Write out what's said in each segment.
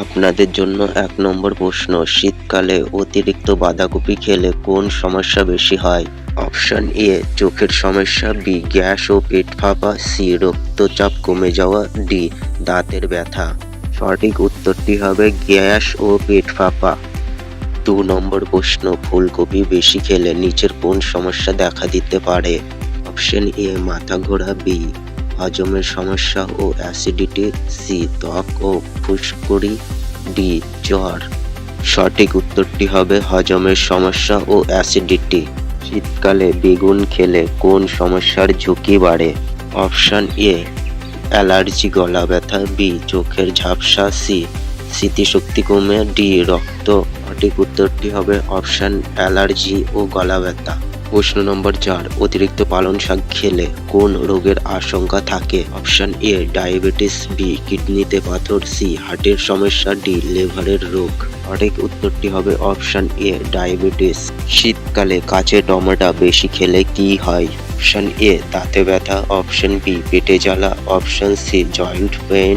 আপনাদের জন্য এক নম্বর প্রশ্ন, শীতকালে অতিরিক্ত বাঁধাকপি খেলে কোন সমস্যা বেশি হয়? অপশন এ, চোখের সমস্যা, বি, গ্যাস ও পেট ফাঁপা, সি, রক্তচাপ কমে যাওয়া, ডি, দাঁতের ব্যথা। সঠিক উত্তরটি হবে গ্যাস ও পেট ফাঁপা। দু নম্বর প্রশ্ন, ফুলকপি বেশি খেলে নিচের কোন সমস্যা দেখা দিতে পারে? অপশন এ, মাথা ঘোরা, বি হজমের সমস্যা ও অ্যাসিডিটি, সি ত্বক ও ফুসকুড়ি, ডি জ্বর। সঠিক উত্তরটি হবে হজমের সমস্যা ও অ্যাসিডিটি। শীতকালে বেগুন খেলে কোন সমস্যার ঝুঁকি বাড়ে? অপশন এ, অ্যালার্জি, গলা ব্যথা, বি, চোখের ঝাপসা, সি, স্মৃতিশক্তি কমে, ডি, রক্ত। সঠিক উত্তরটি হবে অপশন অ্যালার্জি ও গলা ব্যথা। প্রশ্ন নম্বর চার, অতিরিক্ত পালন শাক খেলে কোন রোগের আশঙ্কা থাকে? অপশন এ, ডায়াবেটিস, বি, কিডনিতে পাথর, সি, হার্টের সমস্যা, ডি, লিভারের রোগ। সঠিক উত্তরটি হবে অপশন এ, ডায়াবেটিস। শীতকালে কাঁচে টমেটো বেশি খেলে কি হয়? অপশন এ, দাঁতে ব্যথা। অপশন বি, পেটে জ্বালা। Option C, joint pain.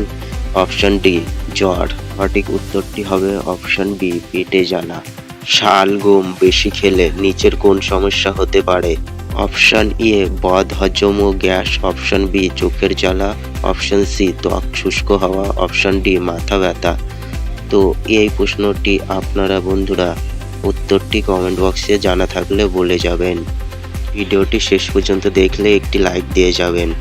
Option D, জ্বর। সঠিক উত্তরটি হবে অপশন বি, পেটে জ্বালা। শাল, গম, বেশি খেলে নিচের কোন সমস্যা হতে পারে? অপশন এ, বদ, হজম ও গ্যাস। অপশন বি, চোখের জ্বালা। অপশন সি, ত্বক শুষ্ক হওয়া। অপশন ডি, মাথা ব্যথা। তো এই প্রশ্নটি আপনারা বন্ধুরা উত্তরটি কমেন্ট বক্সে জানা থাকলে বলে যাবেন। ভিডিওটি শেষ পর্যন্ত দেখলে একটি লাইক দিয়ে যাবেন।